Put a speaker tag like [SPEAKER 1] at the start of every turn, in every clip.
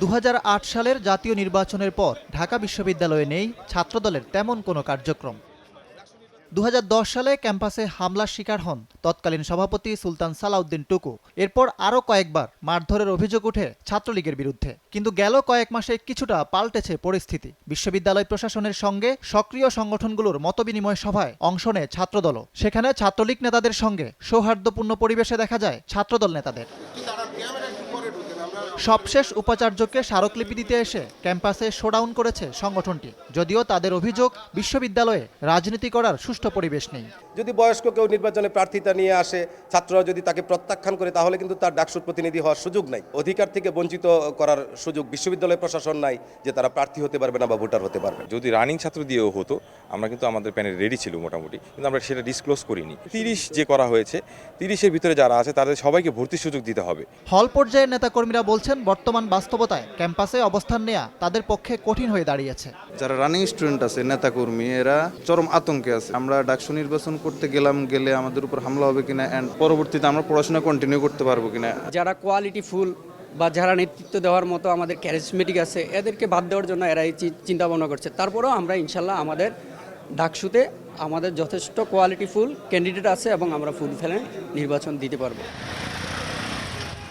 [SPEAKER 1] দুহাজার আট সালের জাতীয় নির্বাচনের পর ঢাকা বিশ্ববিদ্যালয়ে নেই ছাত্রদলের তেমন কোনো কার্যক্রম। দু হাজার দশ সালে ক্যাম্পাসে হামলার শিকার হন তৎকালীন সভাপতি সুলতান সালাউদ্দিন টুকু। এরপর আরও কয়েকবার মারধরের অভিযোগ উঠে ছাত্রলীগের বিরুদ্ধে। কিন্তু গেল কয়েক মাসে কিছুটা পাল্টেছে পরিস্থিতি। বিশ্ববিদ্যালয় প্রশাসনের সঙ্গে সক্রিয় সংগঠনগুলোর মতবিনিময় সভায় অংশ নেয় ছাত্রদলও। সেখানে ছাত্রলীগ নেতাদের সঙ্গে সৌহার্দ্যপূর্ণ পরিবেশে দেখা যায় ছাত্রদল নেতাদের। সবশেষ উপাচার্যকে স্মারকলিপি দিতে এসে ক্যাম্পাসে শোডাউন করেছে সংগঠনটি। যদিও তাদের অভিযোগ বিশ্ববিদ্যালয়ে রাজনীতি করার সুষ্ঠু পরিবেশ নেই।
[SPEAKER 2] যদি বয়স্ক কেউ নির্বাচনে প্রার্থিতা নিয়ে আসে ছাত্ররা যদি তাকে প্রত্যাখ্যান করে তাহলে কিন্তু তার ডাকসুর প্রতিনিধি হওয়ার সুযোগ নাই। অধিকার থেকে বঞ্চিত করার সুযোগ বিশ্ববিদ্যালয় প্রশাসন নাই যে তারা প্রার্থী হতে পারবে না বা ভোটার হতে পারবে
[SPEAKER 3] যদি রানিং ছাত্র দিয়েও হতো আমরা কিন্তু আমাদের প্যানেল রেডি ছিল মোটামুটি কিন্তু আমরা সেটা ডিসক্লোজ করিনি। তিরিশ যে করা হয়েছে তিরিশের ভিতরে যারা আছে তাদের সবাইকে ভর্তির সুযোগ দিতে হবে।
[SPEAKER 1] হল পর্যায়ের নেতাকর্মীরা বলছেন বর্তমান বাস্তবতায় ক্যাম্পাসে অবস্থান নেওয়া তাদের পক্ষে কঠিন হয়ে দাঁড়িয়েছে।
[SPEAKER 4] যারা রানিং স্টুডেন্ট আছে নেতাকর্মী এরা চরম আতঙ্কে আছে। আমরা ডাকসু নির্বাচন করতে গেলাম গেলে আমাদের উপর হামলা হবে কিনা অ্যান্ড পরবর্তীতে আমরা পড়াশোনা কন্টিনিউ করতে পারব কিনা।
[SPEAKER 5] যারা কোয়ালিটি ফুল বা যারা নেতৃত্ব দেওয়ার মতো আমাদের ক্যারিসমেটিক আছে এদেরকে বাদ দেওয়ার জন্য এরা এই চি- চিন্তা ভাবনা করছে। তারপরেও আমরা ইনশাল্লাহ আমাদের ডাকসুতে আমাদের যথেষ্ট কোয়ালিটি ফুল ক্যান্ডিডেট আছে এবং আমরা ফুল ফেলে নির্বাচন দিতে পারব।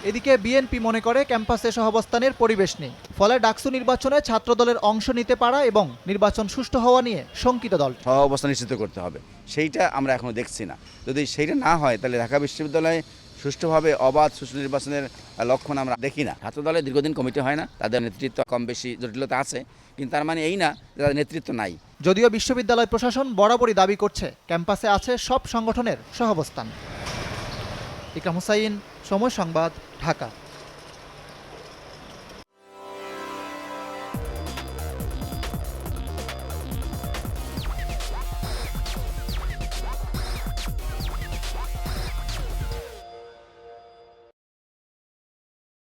[SPEAKER 1] এদিকে বিএনপি মনে করে ক্যাম্পাসে সহাবস্থানের পরিবেশ নেই। ফলে ডাকসু নির্বাচনে ছাত্রদলের অংশ নিতে পারা এবং নির্বাচন সুষ্ঠু হওয়া নিয়ে শঙ্কিত দল।
[SPEAKER 6] সহ অবস্থা নিশ্চিত করতে হবে। সেইটা আমরা এখনও দেখছি না। যদি সেইটা না হয় তাহলে ঢাকা বিশ্ববিদ্যালয়ে সুষ্ঠুভাবে অবাধ সুষ্ঠু নির্বাচনের লক্ষণ আমরা দেখি না। ছাত্র দলে দীর্ঘদিন কমিটি হয় না তাদের নেতৃত্ব কম বেশি জটিলতা আছে কিন্তু তার মানে এই না যে তাদের নেতৃত্ব নাই।
[SPEAKER 1] যদিও বিশ্ববিদ্যালয় প্রশাসন বরাবরই দাবি করছে ক্যাম্পাসে আছে সব সংগঠনের সহাবস্থান। ইকরাম হুসাইন সময় সংবাদ ঢাকা।